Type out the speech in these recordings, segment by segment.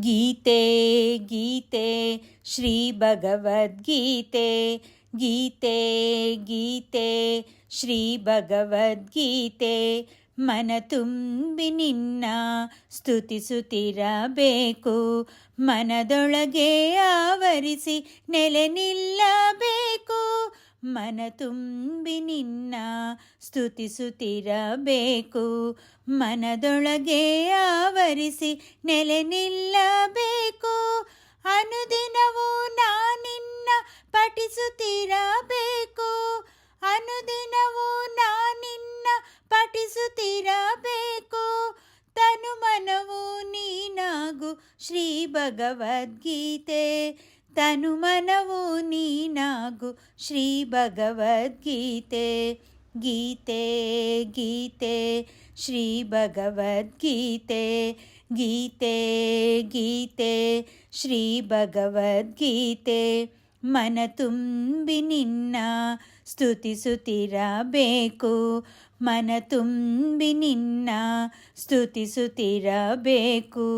ಗೀತೆ ಗೀತೆ, ಶ್ರೀ ಭಗವದ್ಗೀತೆ, ಗೀತೆ ಗೀತೆ, ಶ್ರೀ ಭಗವದ್ಗೀತೆ, ಮನ ತುಂಬಿ ನಿನ್ನ ಸ್ತುತಿಸುತ್ತಿರಬೇಕು ಮನದೊಳಗೆ ಆವರಿಸಿ ನೆಲೆ ನಿಲ್ಲಬೇಕು. ಮನ ತುಂಬಿ ನಿನ್ನ ಸ್ತುತಿಸುತ್ತಿರಬೇಕು. ಮನದೊಳಗೆ ಆವರಿಸಿ ನೆಲೆ ನಿಲ್ಲಬೇಕು. ಅನುದಿನವೂ ನಾನಿನ್ನ ಪಠಿಸುತ್ತಿರಬೇಕು. ಅನುದಿನವೂ ನಾನಿನ್ನ ಪಠಿಸುತ್ತಿರಬೇಕು. ತನು ಮನವು ನೀನಾಗು ಶ್ರೀ ಭಗವದ್ಗೀತೆ. ತನು ಮನವು ನೀನಾಗು ಶ್ರೀ ಭಗವದ್ಗೀತೆ. ಗೀತೆ ಗೀತೆ, ಶ್ರೀ ಭಗವದ್ಗೀತೆ. ಗೀತೆ ಗೀತೆ, ಶ್ರೀ ಭಗವದ್ಗೀತೆ. ಮನ ತುಂಬಿ ನಿನ್ನ ಸ್ತುತಿಸುತ್ತಿರಬೇಕು ಮನ ತುಂಬಿ ನಿನ್ನ ಸ್ತುತಿಸುತ್ತಿರಬೇಕು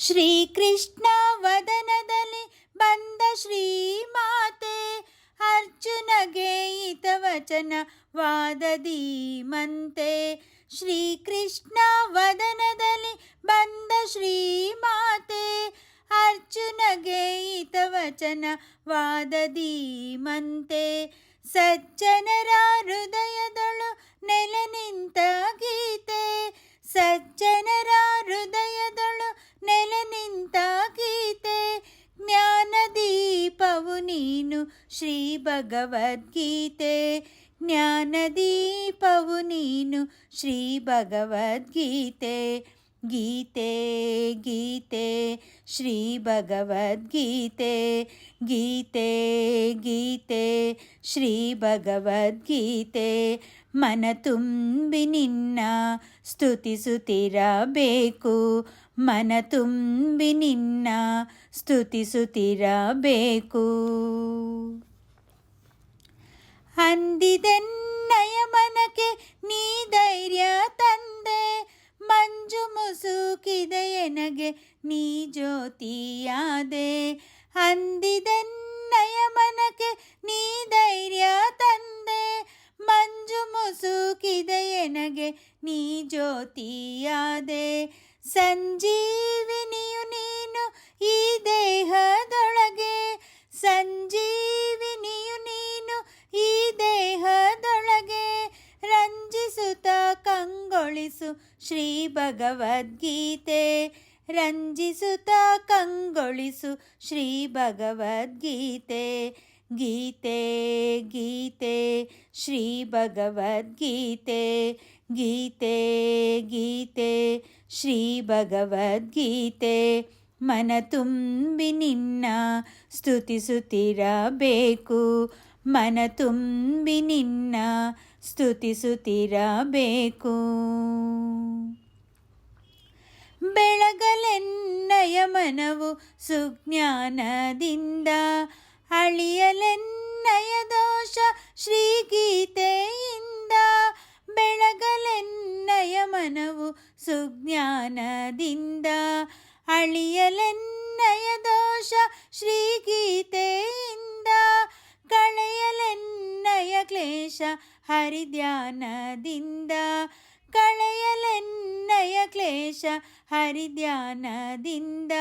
ಶ್ರೀಕೃಷ್ಣ ವದನದಲ್ಲಿ ಬಂದ ಶ್ರೀಮಾತೆ ಅರ್ಜುನಗೆ ಹಿತವಚನ ವಾದದಿ ಮಂತೆ ಶ್ರೀಕೃಷ್ಣ ವದನದಲ್ಲಿ ಬಂದ ಶ್ರೀಮಾತೆ ಅರ್ಜುನಗೆ ಹಿತವಚನ ವಾದದಿ ಮಂತೆ ಸಜ್ಜನರ ಹೃದಯದಳು ನೆಲೆ ನಿಂತ ಗೀತೆ. ಸಜ್ಜನರ ಹೃದಯದಳು ನೆಲೆ ನಿಂತ ಗೀತೆ ಜ್ಞಾನ ದೀಪವು ನೀನು ಶ್ರೀ ಭಗವದ್ಗೀತೆ ಜ್ಞಾನ ದೀಪವು ನೀನು ಶ್ರೀ ಭಗವದ್ಗೀತೆ ಗೀತೆ ಗೀತೆ, ಶ್ರೀ ಭಗವದ್ಗೀತೆ, ಗೀತೆ ಗೀತೆ, ಶ್ರೀ ಭಗವದ್ಗೀತೆ, ಮನ ತುಂಬಿ ನಿನ್ನ ಸ್ತುತಿಸುತ್ತಿರಬೇಕು ಮನ ತುಂಬಿ ನಿನ್ನ ಸ್ತುತಿಸುತ್ತಿರಬೇಕು ಅಂದಿದೆನ್ನಯ ಮನಕ್ಕೆ ನೀ ಧೈರ್ಯ ತಂದೆ ಮಂಜು ಮುಸುಕಿದೆಯನಗೆ ನೀ ಜ್ಯೋತಿಯಾದೆ ಅಂದಿದೆನ್ನಯ ಮನಕ್ಕೆ ನೀ ಧೈರ್ಯ ತಂದೆ, ಮಂಜು ಮುಸುಕಿದೆಯನಗೆ ನೀ ಜ್ಯೋತಿಯಾದೆ, ಸಂಜೀವಿನಿಯು ನೀನು ಈ ದೇಹದೊಳಗೆ, ಸಂಜೀವಿನಿಯು ನೀನು ಈ ದೇಹದೊಳಗೆ, ರಂಜಿಸುತ್ತ ಕಂಗೊಳಿಸು ಶ್ರೀ ಭಗವದ್ಗೀತೆ. ರಂಜಿಸುತ್ತ ಕಂಗೊಳಿಸು ಶ್ರೀ ಭಗವದ್ಗೀತೆ. ಗೀತೆ ಗೀತೆ, ಶ್ರೀ ಭಗವದ್ಗೀತೆ. ಗೀತೆ ಗೀತೆ, ಶ್ರೀ ಭಗವದ್ಗೀತೆ. ಮನ ತುಂಬಿ ನಿನ್ನ ಸ್ತುತಿಸುತ್ತಿರಬೇಕು. ಮನ ತುಂಬಿ ನಿನ್ನ ಸ್ತುತಿಸುತ್ತಿರಬೇಕು ಬೆಳಗಲೆನ್ನಯ ಮನವು ಸುಜ್ಞಾನದಿಂದ ಅಳಿಯಲೆನ್ನಯ ದೋಷ ಶ್ರೀಗೀತೆಯಿಂದ ಕ್ಲೇಶ ಹರಿಧ್ಯಾನದಿಂದ. ಕಳೆಯಲೆನ್ನಯ ಕ್ಲೇಶ ಹರಿಧ್ಯಾನದಿಂದ.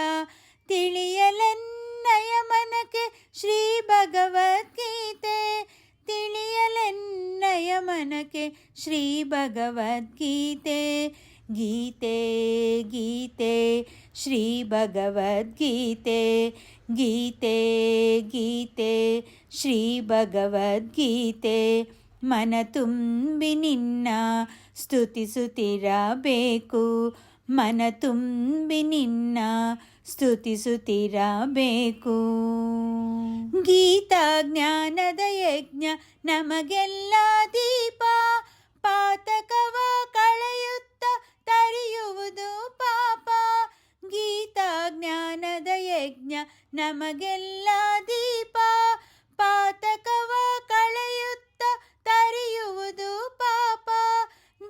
ತಿಳಿಯಲೆನ್ನಯ ಮನಕ್ಕೆ ಶ್ರೀ ಭಗವದ್ಗೀತೆ. ತಿಳಿಯಲೆನ್ನಯ ಮನಕ್ಕೆ ಶ್ರೀ ಭಗವದ್ಗೀತೆ. ಗೀತೆ ಗೀತೆ ಶ್ರೀ ಭಗವದ್ಗೀತೆ ಗೀತೆ ಗೀತೆ ಶ್ರೀ ಭಗವದ್ಗೀತೆ ಮನ ತುಂಬಿ ನಿನ್ನ ಸ್ತುತಿಸುತ್ತಿರಬೇಕು. ಮನ ತುಂಬಿ ನಿನ್ನ ಸ್ತುತಿಸುತ್ತಿರಬೇಕು. ಗೀತಾ ಜ್ಞಾನದ ಯಜ್ಞ ನಮಗೆಲ್ಲ ದೀಪ, ಪಾತಕವ ಕಳೆಯುತ್ತ ತರಿಯುವುದು ಪಾಪ. ಗೀತಾ ಜ್ಞಾನದ ಯಜ್ಞ ನಮಗೆಲ್ಲ ದೀಪ. ಪಾತಕವ ಕಳೆಯುತ್ತ ತರಿಯುವುದು ಪಾಪ.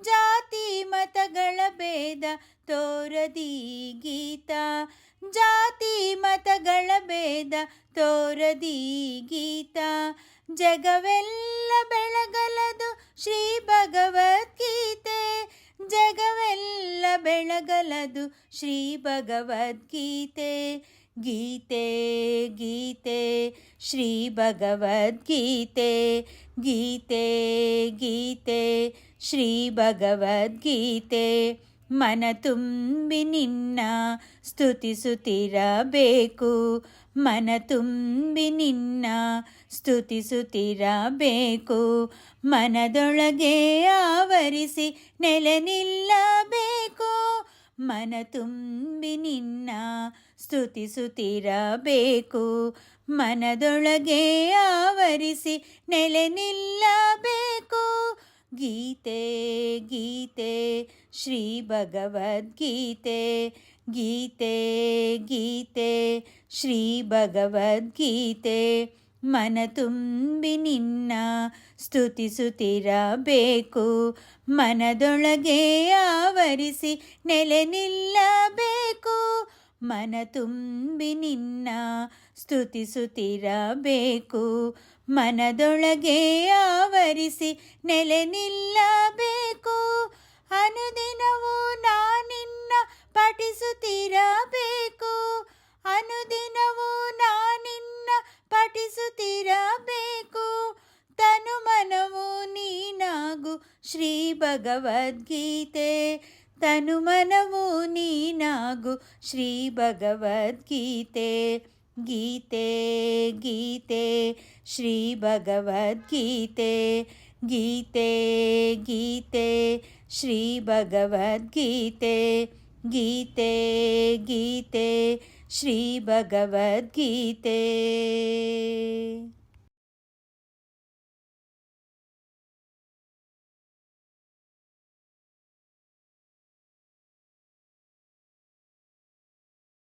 ಜಾತಿ ಮತಗಳ ಭೇದ ತೋರದಿ ಗೀತಾ. ಜಾತಿ ಮತಗಳ ಭೇದ ತೋರದಿ ಗೀತಾ. ಜಗವೆಲ್ಲ ಬೆಳಗಲದು ಶ್ರೀ ಭಗವದ್ಗೀತೆ. ಜಗವೆಲ್ಲ ಬೆಳಗಲದು ಶ್ರೀ ಭಗವದ್ಗೀತೆ ಗೀತೆ ಗೀತೆ ಶ್ರೀ ಭಗವದ್ಗೀತೆ ಗೀತೆ ಗೀತೆ ಶ್ರೀ ಭಗವದ್ಗೀತೆ ಮನ ತುಂಬಿ ನಿನ್ನ ಸ್ತುತಿಸುತ್ತಿರಬೇಕು ಮನ ತುಂಬಿ ನಿನ್ನ ಸ್ತುತಿಸುತ್ತಿರಬೇಕು ಮನದೊಳಗೆ ಆವರಿಸಿ ನೆಲೆ ನಿಲ್ಲಬೇಕು. ಮನ ತುಂಬಿ ನಿನ್ನ ಸ್ತುತಿಸುತ್ತಿರಬೇಕು ಮನದೊಳಗೆ ಆವರಿಸಿ ನೆಲೆ ನಿಲ್ಲಬೇಕು. ಗೀತೆ ಗೀತೆ, ಶ್ರೀ ಭಗವದ್ಗೀತೆ, ಗೀತೆ ಗೀತೆ, ಶ್ರೀ ಭಗವದ್ಗೀತೆ, ಮನ ತುಂಬಿ ನಿನ್ನ ಸ್ತುತಿಸುತ್ತಿರಬೇಕು. ಮನದೊಳಗೆ ಆವರಿಸಿ ನೆಲೆ ನಿಲ್ಲಬೇಕು. ಮನ ತುಂಬಿ ನಿನ್ನ ಸ್ತುತಿಸುತ್ತಿರಬೇಕು ಮನದೊಳಗೆ ಆವರಿಸಿ ನೆಲೆ ನಿಲ್ಲಬೇಕು. ಅನುದಿನವೂ ನಾನಿನ್ನ ಪಠಿಸುತ್ತಿರಬೇಕು. ಅನುದಿನವೂ ನಾನಿನ್ನ ಪಠಿಸುತ್ತಿರಬೇಕು. ತನು ಮನವು ನೀನಾಗು ಶ್ರೀ ಭಗವದ್ಗೀತೆ. ತನು ಮನವು ನೀನಾಗು ಶ್ರೀ ಭಗವದ್ಗೀತೆ ಗೀತೆ ಗೀತೆ ಶ್ರೀ ಭಗವದ್ಗೀತೆ ಗೀತೆ ಗೀತೆ ಶ್ರೀ ಭಗವದ್ಗೀತೆ ಗೀತೆ ಗೀತೆ ಶ್ರೀ ಭಗವದ್ಗೀತೆ